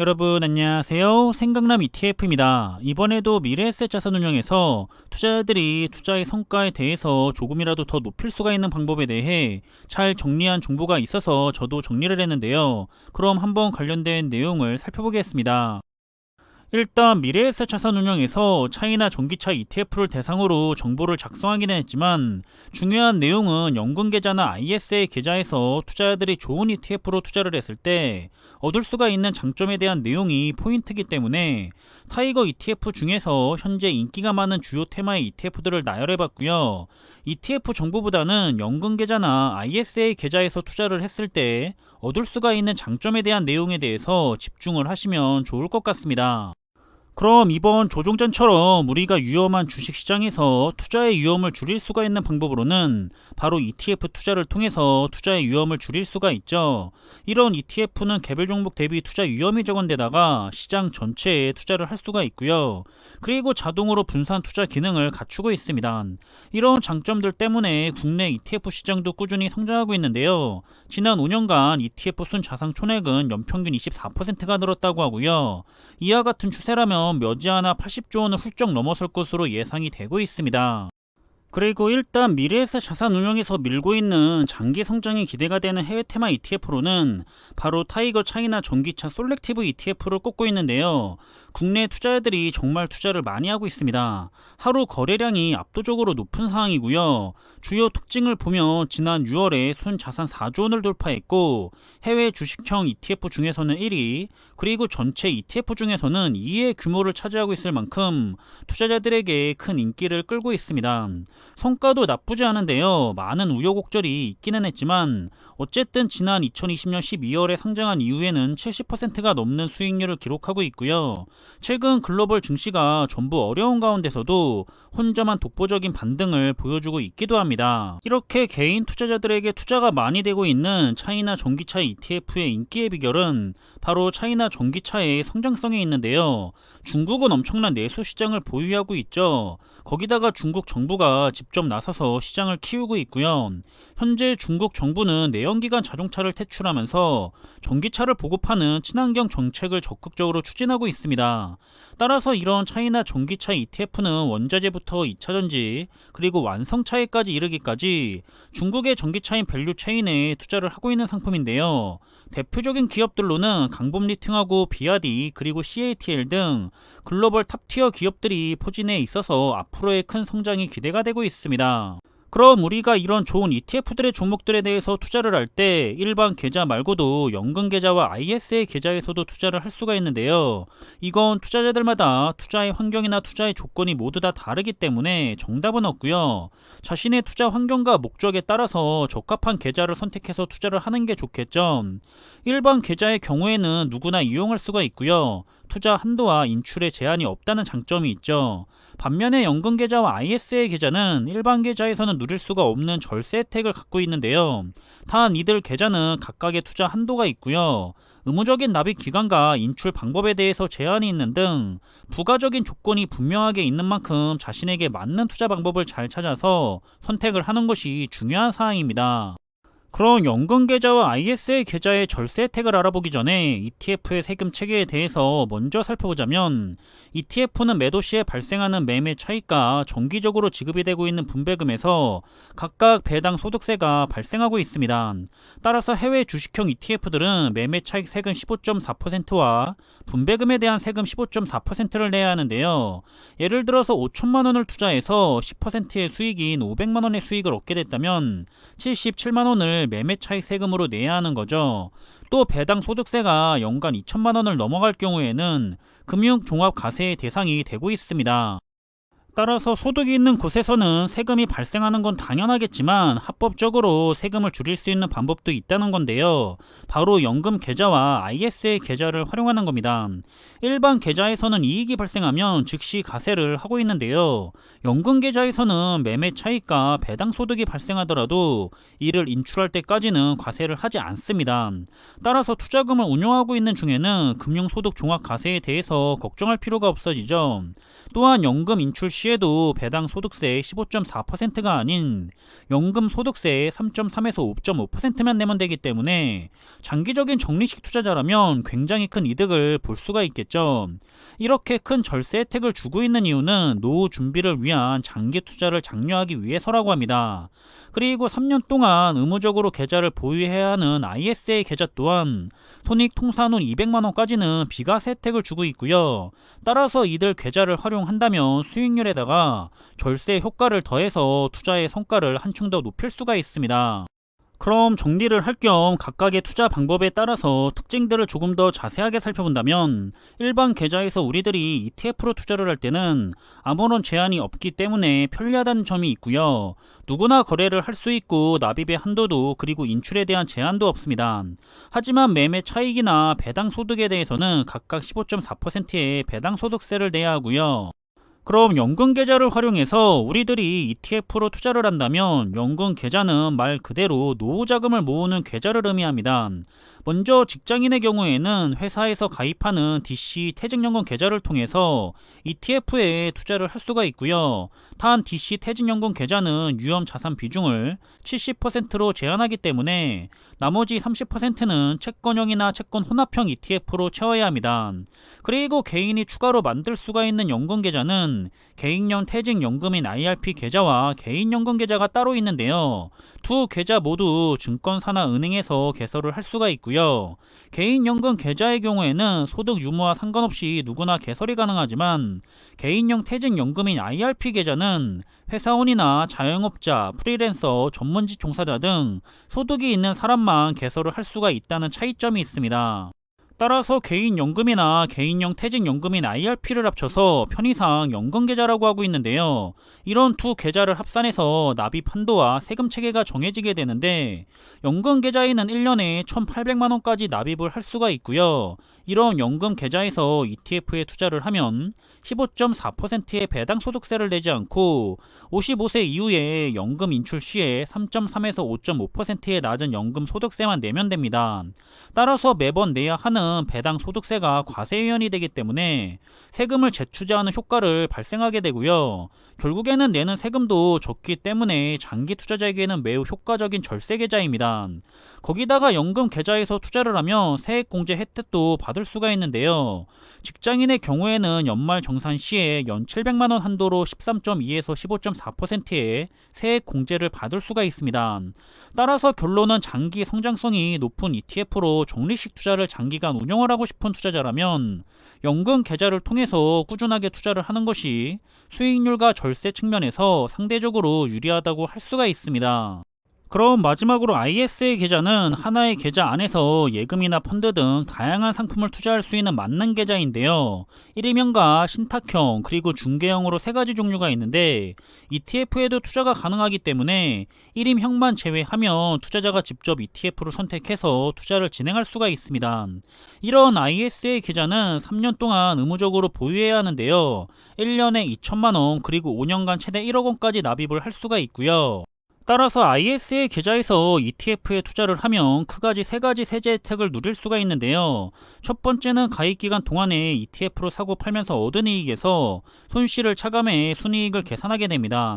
여러분 안녕하세요. 생각남 ETF입니다. 이번에도 미래에셋 자산운용에서 투자자들이 투자의 성과에 대해서 조금이라도 더 높일 수가 있는 방법에 대해 잘 정리한 정보가 있어서 저도 정리를 했는데요. 그럼 한번 관련된 내용을 살펴보겠습니다. 일단 미래에셋 자산운용에서 차이나 전기차 ETF를 대상으로 정보를 작성하기는 했지만 중요한 내용은 연금 계좌나 ISA 계좌에서 투자자들이 좋은 ETF로 투자를 했을 때 얻을 수가 있는 장점에 대한 내용이 포인트이기 때문에 타이거 ETF 중에서 현재 인기가 많은 주요 테마의 ETF들을 나열해봤고요. ETF 정보보다는 연금 계좌나 ISA 계좌에서 투자를 했을 때 얻을 수가 있는 장점에 대한 내용에 대해서 집중을 하시면 좋을 것 같습니다. 그럼 이번 조종전처럼 우리가 위험한 주식시장에서 투자의 위험을 줄일 수가 있는 방법으로는 바로 ETF 투자를 통해서 투자의 위험을 줄일 수가 있죠. 이런 ETF는 개별 종목 대비 투자 위험이 적은 데다가 시장 전체에 투자를 할 수가 있고요. 그리고 자동으로 분산 투자 기능을 갖추고 있습니다. 이런 장점들 때문에 국내 ETF 시장도 꾸준히 성장하고 있는데요. 지난 5년간 ETF 순 자산 총액은 연평균 24%가 늘었다고 하고요. 이와 같은 추세라면 머지않아 80조 원을 훌쩍 넘어설 것으로 예상이 되고 있습니다. 그리고 일단 미래에셋 자산 운용에서 밀고 있는 장기 성장이 기대가 되는 해외 테마 ETF로는 바로 타이거 차이나 전기차 솔렉티브 ETF를 꼽고 있는데요. 국내 투자자들이 정말 투자를 많이 하고 있습니다. 하루 거래량이 압도적으로 높은 상황이고요. 주요 특징을 보면 지난 6월에 순 자산 4조 원을 돌파했고 해외 주식형 ETF 중에서는 1위, 그리고 전체 ETF 중에서는 2위의 규모를 차지하고 있을 만큼 투자자들에게 큰 인기를 끌고 있습니다. 성과도 나쁘지 않은데요. 많은 우여곡절이 있기는 했지만 어쨌든 지난 2020년 12월에 상장한 이후에는 70%가 넘는 수익률을 기록하고 있고요. 최근 글로벌 증시가 전부 어려운 가운데서도 혼자만 독보적인 반등을 보여주고 있기도 합니다. 이렇게 개인 투자자들에게 투자가 많이 되고 있는 차이나 전기차 ETF의 인기의 비결은 바로 차이나 전기차의 성장성에 있는데요. 중국은 엄청난 내수 시장을 보유하고 있죠. 거기다가 중국 정부가 직접 나서서 시장을 키우고 있고요. 현재 중국 정부는 내연기관 자동차를 퇴출하면서 전기차를 보급하는 친환경 정책을 적극적으로 추진하고 있습니다. 따라서 이런 차이나 전기차 ETF는 원자재부터 2차전지 그리고 완성차에까지 이르기까지 중국의 전기차인 밸류 체인에 투자를 하고 있는 상품인데요. 대표적인 기업들로는 강범리팅하고 비아디 그리고 CATL 등 글로벌 탑티어 기업들이 포진해 있어서 앞으로의 큰 성장이 기대가 되고 있습니다. 그럼 우리가 이런 좋은 ETF들의 종목들에 대해서 투자를 할 때 일반 계좌 말고도 연금 계좌와 ISA 계좌에서도 투자를 할 수가 있는데요. 이건 투자자들마다 투자의 환경이나 투자의 조건이 모두 다 다르기 때문에 정답은 없고요. 자신의 투자 환경과 목적에 따라서 적합한 계좌를 선택해서 투자를 하는 게 좋겠죠. 일반 계좌의 경우에는 누구나 이용할 수가 있고요. 투자 한도와 인출에 제한이 없다는 장점이 있죠. 반면에 연금 계좌와 ISA 계좌는 일반 계좌에서는 누릴 수가 없는 절세 혜택을 갖고 있는데요. 단 이들 계좌는 각각의 투자 한도가 있고요. 의무적인 납입 기간과 인출 방법에 대해서 제한이 있는 등 부가적인 조건이 분명하게 있는 만큼 자신에게 맞는 투자 방법을 잘 찾아서 선택을 하는 것이 중요한 사항입니다. 그럼 연금 계좌와 ISA 계좌의 절세 혜택을 알아보기 전에 ETF의 세금 체계에 대해서 먼저 살펴보자면 ETF는 매도 시에 발생하는 매매 차익과 정기적으로 지급이 되고 있는 분배금에서 각각 배당 소득세가 발생하고 있습니다. 따라서 해외 주식형 ETF들은 매매 차익 세금 15.4%와 분배금에 대한 세금 15.4%를 내야 하는데요. 예를 들어서 5천만 원을 투자해서 10%의 수익인 500만 원의 수익을 얻게 됐다면 77만 원을 매매 차익 세금으로 내야 하는 거죠. 또 배당 소득세가 연간 2천만 원을 넘어갈 경우에는 금융 종합 과세의 대상이 되고 있습니다. 따라서 소득이 있는 곳에서는 세금이 발생하는 건 당연하겠지만 합법적으로 세금을 줄일 수 있는 방법도 있다는 건데요. 바로 연금 계좌와 ISA 계좌를 활용하는 겁니다. 일반 계좌에서는 이익이 발생하면 즉시 가세를 하고 있는데요. 연금 계좌에서는 매매 차익과 배당 소득이 발생하더라도 이를 인출할 때까지는 과세를 하지 않습니다. 따라서 투자금을 운용하고 있는 중에는 금융소득 종합 과세에 대해서 걱정할 필요가 없어지죠. 또한 연금 인출 시 시에도 배당 소득세 15.4%가 아닌 연금 소득세 3.3에서 5.5%만 내면 되기 때문에 장기적인 적립식 투자자라면 굉장히 큰 이득을 볼 수가 있겠죠. 이렇게 큰 절세 혜택을 주고 있는 이유는 노후 준비를 위한 장기 투자를 장려하기 위해서라고 합니다. 그리고 3년 동안 의무적으로 계좌를 보유해야 하는 ISA 계좌 또한 손익 통산후 200만 원까지는 비과세 혜택을 주고 있고요. 따라서 이들 계좌를 활용한다면 수익률에다가 절세 효과를 더해서 투자의 성과를 한층 더 높일 수가 있습니다. 그럼 정리를 할 겸 각각의 투자 방법에 따라서 특징들을 조금 더 자세하게 살펴본다면 일반 계좌에서 우리들이 ETF로 투자를 할 때는 아무런 제한이 없기 때문에 편리하다는 점이 있고요. 누구나 거래를 할 수 있고 납입의 한도도 그리고 인출에 대한 제한도 없습니다. 하지만 매매 차익이나 배당 소득에 대해서는 각각 15.4%의 배당 소득세를 내야 하고요. 그럼 연금 계좌를 활용해서 우리들이 ETF로 투자를 한다면 연금 계좌는 말 그대로 노후 자금을 모으는 계좌를 의미합니다. 먼저 직장인의 경우에는 회사에서 가입하는 DC 퇴직연금 계좌를 통해서 ETF에 투자를 할 수가 있고요. 단 DC 퇴직연금 계좌는 유험 자산 비중을 70%로 제한하기 때문에 나머지 30%는 채권형이나 채권 혼합형 ETF로 채워야 합니다. 그리고 개인이 추가로 만들 수가 있는 연금 계좌는 개인형 퇴직연금인 IRP 계좌와 개인연금 계좌가 따로 있는데요. 두 계좌 모두 증권사나 은행에서 개설을 할 수가 있고요. 개인연금 계좌의 경우에는 소득 유무와 상관없이 누구나 개설이 가능하지만 개인형 퇴직연금인 IRP 계좌는 회사원이나 자영업자, 프리랜서, 전문직 종사자 등 소득이 있는 사람만 개설을 할 수가 있다는 차이점이 있습니다. 따라서 개인연금이나 개인형 퇴직연금인 IRP를 합쳐서 편의상 연금계좌라고 하고 있는데요. 이런 두 계좌를 합산해서 납입 한도와 세금 체계가 정해지게 되는데 연금계좌에는 1년에 1,800만원까지 납입을 할 수가 있고요. 이런 연금 계좌에서 ETF에 투자를 하면 15.4%의 배당 소득세를 내지 않고 55세 이후에 연금 인출 시에 3.3에서 5.5%의 낮은 연금 소득세만 내면 됩니다. 따라서 매번 내야 하는 배당 소득세가 과세위원이 되기 때문에 세금을 재투자하는 효과를 발생하게 되고요. 결국에는 내는 세금도 적기 때문에 장기 투자자에게는 매우 효과적인 절세 계좌입니다. 거기다가 연금 계좌에서 투자를 하면 세액 공제 혜택도 받을 수가 있는데요. 직장인의 경우에는 연말 정산 시에 연 700만 원 한도로 13.2에서 15.4%의 세액 공제를 받을 수가 있습니다. 따라서 결론은 장기 성장성이 높은 ETF로 적립식 투자를 장기간 운영을 하고 싶은 투자자라면 연금 계좌를 통해서 꾸준하게 투자를 하는 것이 수익률과 절세 측면에서 상대적으로 유리하다고 할 수가 있습니다. 그럼 마지막으로 ISA 계좌는 하나의 계좌 안에서 예금이나 펀드 등 다양한 상품을 투자할 수 있는 맞는 계좌인데요. 1인명과 신탁형 그리고 중개형으로 세 가지 종류가 있는데 ETF에도 투자가 가능하기 때문에 1인형만 제외하면 투자자가 직접 ETF를 선택해서 투자를 진행할 수가 있습니다. 이런 ISA 계좌는 3년 동안 의무적으로 보유해야 하는데요. 1년에 2천만 원 그리고 5년간 최대 1억 원까지 납입을 할 수가 있고요. 따라서 ISA 계좌에서 ETF에 투자를 하면 크가지 세 가지 세제 혜택을 누릴 수가 있는데요. 첫 번째는 가입 기간 동안에 ETF로 사고 팔면서 얻은 이익에서 손실을 차감해 순이익을 계산하게 됩니다.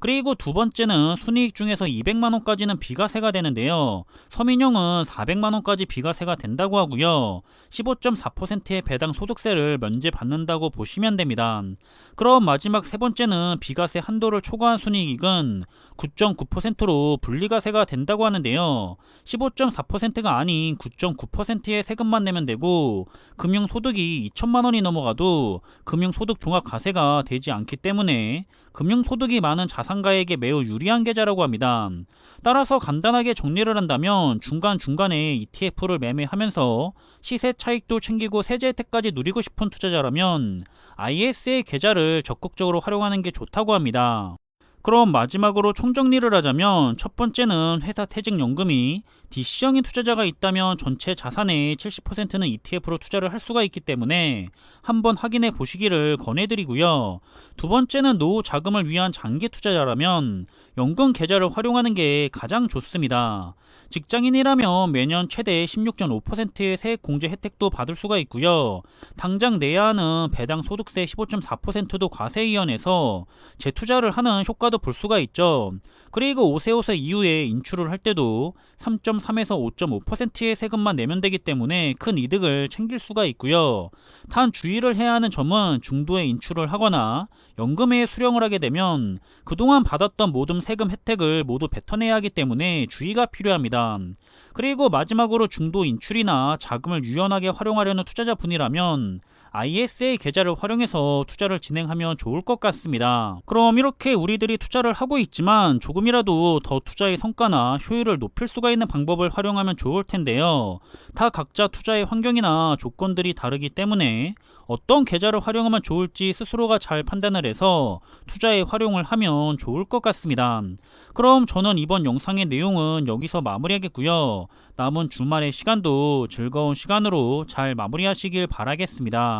그리고 두 번째는 순이익 중에서 200만 원까지는 비과세가 되는데요. 서민형은 400만 원까지 비과세가 된다고 하고요. 15.4%의 배당 소득세를 면제받는다고 보시면 됩니다. 그럼 마지막 세 번째는 비과세 한도를 초과한 순이익은 9.9%로 분리과세가 된다고 하는데요. 15.4%가 아닌 9.9%의 세금만 내면 되고 금융소득이 2천만 원이 넘어가도 금융소득 종합과세가 되지 않기 때문에 금융소득이 많은 자산가에게 매우 유리한 계좌라고 합니다. 따라서 간단하게 정리를 한다면 중간중간에 ETF를 매매하면서 시세 차익도 챙기고 세제 혜택까지 누리고 싶은 투자자라면 ISA 계좌를 적극적으로 활용하는 게 좋다고 합니다. 그럼 마지막으로 총정리를 하자면 첫 번째는 회사 퇴직연금이 DC형인 투자자가 있다면 전체 자산의 70%는 ETF로 투자를 할 수가 있기 때문에 한번 확인해 보시기를 권해드리고요. 두 번째는 노후 자금을 위한 장기 투자자라면 연금 계좌를 활용하는 게 가장 좋습니다. 직장인이라면 매년 최대 16.5%의 세액 공제 혜택도 받을 수가 있고요. 당장 내야 하는 배당 소득세 15.4%도 과세이연에서 재투자를 하는 효과도 볼 수가 있죠. 그리고 오세오세 이후에 인출을 할 때도 3.3에서 5.5%의 세금만 내면 되기 때문에 큰 이득을 챙길 수가 있고요. 단 주의를 해야 하는 점은 중도에 인출을 하거나 연금에 수령을 하게 되면 그동안 받았던 모든 세금 혜택을 모두 뱉어내야 하기 때문에 주의가 필요합니다. 그리고 마지막으로 중도 인출이나 자금을 유연하게 활용하려는 투자자분이라면 ISA 계좌를 활용해서 투자를 진행하면 좋을 것 같습니다. 그럼 이렇게 우리들이 투자를 하고 있지만 조금이라도 더 투자의 성과나 효율을 높일 수가 있는 방법을 활용하면 좋을 텐데요. 다 각자 투자의 환경이나 조건들이 다르기 때문에 어떤 계좌를 활용하면 좋을지 스스로가 잘 판단을 해서 투자에 활용을 하면 좋을 것 같습니다. 그럼 저는 이번 영상의 내용은 여기서 마무리하겠고요. 남은 주말의 시간도 즐거운 시간으로 잘 마무리하시길 바라겠습니다.